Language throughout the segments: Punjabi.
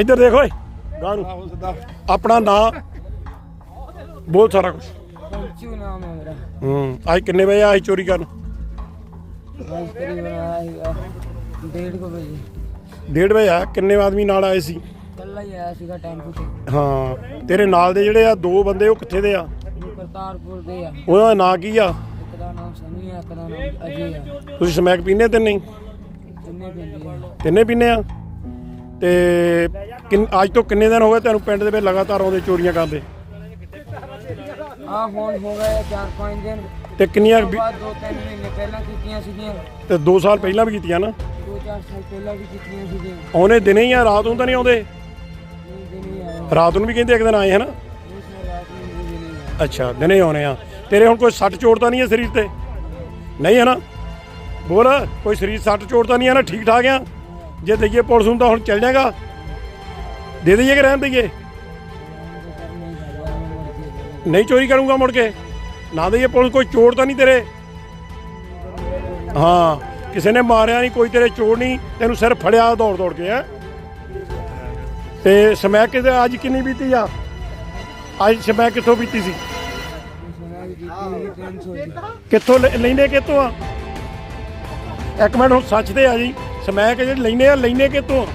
ਇੱਧਰ ਦੇਖ ਓਏ ਗਾਂ ਆਪਣਾ ਨਾਂ ਬੋਲ ਸਾਰਾ ਕੁਝ ਪੰਚੂ ਨਾਮ ਹੈ ਮੇਰਾ। ਹੂੰ ਅੱਜ ਕਿੰਨੇ ਵਜੇ ਆਈ ਚੋਰੀ ਕਰਨ? ਡੇਢ ਵਜੇ। ਆ ਕਿੰਨੇ ਆਦਮੀ ਨਾਲ ਆਏ ਸੀ? ਕੱਲਾ ਹੀ ਆਇਆ ਸੀਗਾ ਟੈਂਪੂ ਤੇ। ਹਾਂ ਤੇਰੇ ਨਾਲ ਦੇ ਜਿਹੜੇ ਆ ਦੋ ਬੰਦੇ ਉਹ ਕਿੱਥੇ ਦੇ ਆ? ਕਰਤਾਰਪੁਰ ਦੇ ਆ। ਉਹਨਾਂ ਦਾ ਨਾਂ ਕੀ ਆ? ਇੱਕ ਦਾ ਨਾਮ ਸਨੀ ਆ ਇੱਕ ਨਾਮ ਅਜੇ ਆ। ਤੁਸੀਂ ਸਮੈਕ ਪੀਨੇ ਤੇ ਨਹੀਂ ਤਿੰਨੇ ਪੀਨੇ ਆ? ਤੇ ਕਿੰਨ- ਅੱਜ ਤੋਂ ਕਿੰਨੇ ਦਿਨ ਹੋ ਗਏ ਤੈਨੂੰ ਪਿੰਡ ਦੇ ਵਿੱਚ ਲਗਾਤਾਰ ਆਉਂਦੇ ਚੋਰੀਆਂ ਕਰਦੇ? ਆ ਹੁਣ ਹੋ ਗਏ 4-5 ਦਿਨ। ਤੇ ਕਿੰਨੀਆਂ 2-3 ਮਹੀਨੇ ਪਹਿਲਾਂ ਕੀਤੀਆਂ ਸੀਗੀਆਂ। ਤੇ 2 ਸਾਲ ਪਹਿਲਾਂ ਵੀ ਕੀਤੀਆਂ ਨਾ? 2-4 ਸਾਲ ਪਹਿਲਾਂ ਵੀ ਕੀਤੀਆਂ ਸੀਗੀਆਂ। ਆਉਣੇ ਦਿਨੇ ਹੀ ਆ ਰਾਤ ਨੂੰ ਤਾਂ ਨਹੀਂ ਆਉਂਦੇ? ਰਾਤ ਨੂੰ ਵੀ ਕਹਿੰਦੇ ਇੱਕ ਦਿਨ ਆਏ ਹਨਾ? ਨਹੀਂ ਸਰ ਰਾਤ ਨੂੰ ਅੱਛਾ ਦਿਨੇ ਆਉਣੇ ਆ। ਤੇਰੇ ਹੁਣ ਕੋਈ ਸੱਟ ਚੋਟ ਤਾਂ ਨਹੀਂ ਹੈ ਸਰੀਰ ਤੇ? ਨਹੀਂ ਹੈ ਨਾ ਬੋਲ ਕੋਈ ਸਰੀਰ ਸੱਟ ਚੋਟ ਤਾਂ ਨਹੀਂ ਹੈ ਨਾ ਠੀਕ ਠਾਕ ਆ? ਜੇ ਦਈਏ ਪੁਲਿਸ ਨੂੰ ਤਾਂ ਹੁਣ ਚੱਲ ਜਾਏਗਾ। ਦੇ ਦਈਏ ਕਿ ਰਹਿਣ ਦਈਏ? ਨਹੀਂ ਚੋਰੀ ਕਰੂੰਗਾ ਮੁੜ ਕੇ। ਨਾ ਦਈਏ ਪੁਲਿਸ, ਕੋਈ ਚੋਰ ਤਾਂ ਨਹੀਂ ਤੇਰੇ। ਹਾਂ, ਕਿਸੇ ਨੇ ਮਾਰਿਆ ਨਹੀਂ, ਕੋਈ ਤੇਰੇ ਚੋਰ ਨਹੀਂ, ਤੈਨੂੰ ਸਿਰ ਫੜਿਆ ਦੌੜ ਦੌੜ ਕੇ, ਹੈ। ਤੇ ਸਮੈਕ ਕਿਤੇ ਅੱਜ ਕਿੰਨੀ ਬੀਤੀ ਆ? ਅੱਜ ਸਮੈਕ ਕਿੱਥੋਂ ਬੀਤੀ ਸੀ? ਕਿੱਥੋਂ ਲੈਂਦੇ ਕਿੱਥੋਂ ਆ? ਇੱਕ ਮਿੰਟ, ਹੁਣ ਸੱਚ ਤੇ ਆ ਜੀ। ਸਮੈਕ ਜਿਹੜੇ ਲੈਨੇ ਆ ਲੈਨੇ ਕਿਤੋਂ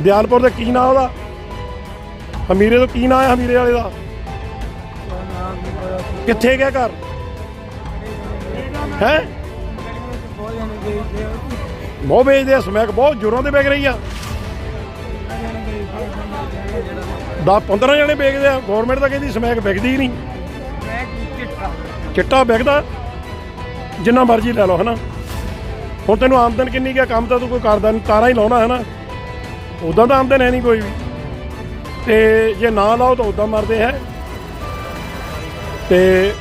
ਦਿਆਲਪੁਰ ਦਾ ਕੀ ਨਾਂ ਉਹਦਾ? ਹਮੀਰੇ ਤੋਂ ਕੀ ਨਾਂ ਆ ਹਮੀਰੇ ਵਾਲੇ ਦਾ? ਕਿੱਥੇ ਗਿਆ ਘਰ? ਹੈ? ਬਹੁਤ ਵੇਚਦੇ ਆ ਸਮੈਕ ਬਹੁਤ ਜ਼ੋਰਾਂ ਤੇ ਵੇਚ ਰਹੀ ਆ। ਦਾ 15 ਜਣੇ ਵੇਚਦੇ ਆ ਗਵਰਨਮੈਂਟ ਦਾ ਕਹਿੰਦੀ ਸਮੈਕ ਵਿਕਦੀ ਨਹੀਂ। ਚਿੱਟਾ ਵਿਕਦਾ ਜਿੰਨਾ ਮਰਜ਼ੀ ਲੈ ਲਓ ਹਨਾ? ਹੁਣ ਤੈਨੂੰ ਆਮਦਨ ਕਿੰਨੀ ਗਿਆ ਕੰਮ ਤਾਂ ਤੂੰ ਕੋਈ ਕਰਦਾ ਨਹੀਂ ਤਾਰਾ ਹੀ ਲਾਉਣਾ ਹੈ ਨਾ? ਉਦਾਂ ਤਾਂ ਆਮਦਨ ਹੈ ਨਹੀਂ ਕੋਈ ਵੀ। ਤੇ ਜੇ ਨਾ ਲਾਓ ਤਾਂ ਉਦਾਂ ਮਰਦੇ ਹੈ। ਤੇ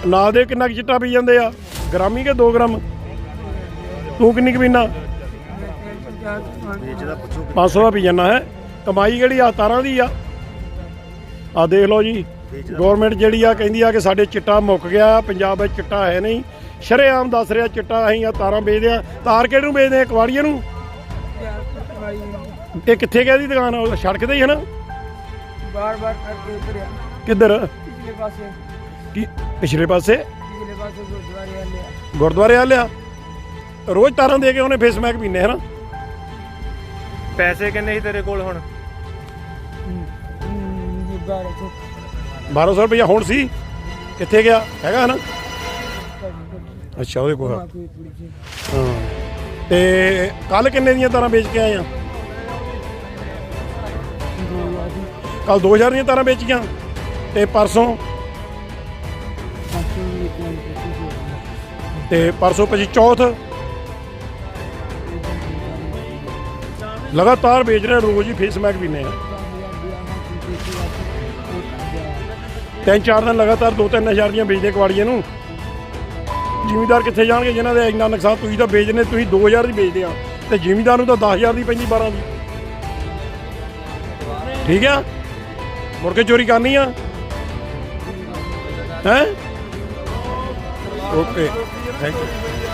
ਨਾਲ ਦੇ ਕਿੰਨਾ ਕੁ ਚਿੱਟਾ ਪੀ ਜਾਂਦੇ ਆ? ਗ੍ਰਾਮੀ ਕੇ 2 ਗ੍ਰਾਮ? ਤੂੰ ਕਿੰਨੀ ਕੁ ਪੀਨਾ? ਵੇਚਦਾ ਪੁੱਛੋ 500 ਦਾ ਪੀ ਜਾਣਾ ਹੈ? ਕਮਾਈ ਕਿਹੜੀ ਆ? ਤਾਰਾਂ ਦੀ ਆ। ਆ ਦੇਖ ਲਓ ਜੀ ਗਵਰਨਮੈਂਟ ਜਿਹੜੀ ਆ ਕਹਿੰਦੀ ਆ ਕਿ ਸਾਡੇ ਚਿੱਟਾ ਮੁੱਕ ਗਿਆ ਪੰਜਾਬ ਵਿੱਚ ਚਿੱਟਾ ਹੈ ਨਹੀਂ। ਸ਼ਰੇਆਮ ਦੱਸ ਰਿਹਾ ਚਿੱਟਾ ਅਸੀਂ ਆ ਤਾਰਾਂ ਵੇਚਦੇ ਆ ਤਾਰ ਕਿਹੜੇ ਨੂੰ ਵੇਚਦੇ ਆ? ਕਵਾੜੀਏ ਨੂੰ? ਇਹ ਕਿੱਥੇ ਗਿਆ ਦੀ ਦੁਕਾਨ? ਉਹ ਸੜਕ ਤੇ ਹੀ ਹੈ ਬਾਰ ਬਾਰ ਕਰਕੇ ਉਧਰ ਆ ਕਿੱਧਰ? ਪਿਛਲੇ ਪਾਸੇ। ਕੀ? ਪਿਛਲੇ ਪਾਸੇ? ਪਿਛਲੇ ਪਾਸੇ ਗੁਰਦੁਆਰੇ ਵਾਲੇ ਆ। ਗੁਰਦੁਆਰੇ ਵਾਲੇ ਆ। ਰੋਜ਼ ਤਾਰਾਂ ਦੇ ਕੇ ਉਹਨੇ ਫੇਸ ਮੈਕ ਪੀਨੇ ਹੈ ਪੈਸੇ ਕਿੰਨੇ ਸੀ ਤੇਰੇ ਕੋਲ ਹੁਣ? 1200 ਰੁਪਇਆ ਹੁਣ ਸੀ। ਕਿੱਥੇ ਗਿਆ? ਹੈਗਾ ਹਨਾ ਅੱਛਾ, ਉਹਦੇ ਕੋਲ ਆ। ਹਾਂ। ਤੇ ਕੱਲ ਕਿੰਨੇ ਦੀਆਂ ਤਾਰਾਂ ਵੇਚ ਕੇ ਆਏ ਆ? ਕੱਲ 2000 ਦੀਆਂ ਤਾਰਾਂ ਵੇਚੀਆਂ ਤੇ ਪਰਸੋਂ? ਤੇ ਪਰਸੋਂ ਭਾਜੀ ਚੌਥ? ਲਗਾਤਾਰ ਵੇਚ ਰਹੇ ਰੋਜ਼ ਹੀ ਫੇਸ ਮੈਕ ਪੀਨੇ ਆ। ਤਿੰਨ ਚਾਰ ਦਿਨ ਲਗਾਤਾਰ ਦੋ ਤਿੰਨ ਹਜ਼ਾਰ ਦੀਆਂ ਵੇਚਦੇ ਕਵਾੜੀਆਂ ਨੂੰ। ਜ਼ਿਮੀਦਾਰ ਕਿੱਥੇ ਜਾਣਗੇ ਜਿਨ੍ਹਾਂ ਦੇ ਇੰਨਾ ਨੁਕਸਾਨ ਤੁਸੀਂ ਤਾਂ ਵੇਚਦੇ ਤੁਸੀਂ 2000 ਦੀ ਵੇਚਦੇ ਆ। ਤੇ ਜ਼ਿਮੀਦਾਰ ਨੂੰ ਤਾਂ 10000 ਦੀ ਪੈਂਦੀ 12 ਦੀ। ਠੀਕ ਆ? ਮੁੜ ਕੇ ਚੋਰੀ ਕਰਨੀ ਆ? ਹੈ? Okay thank you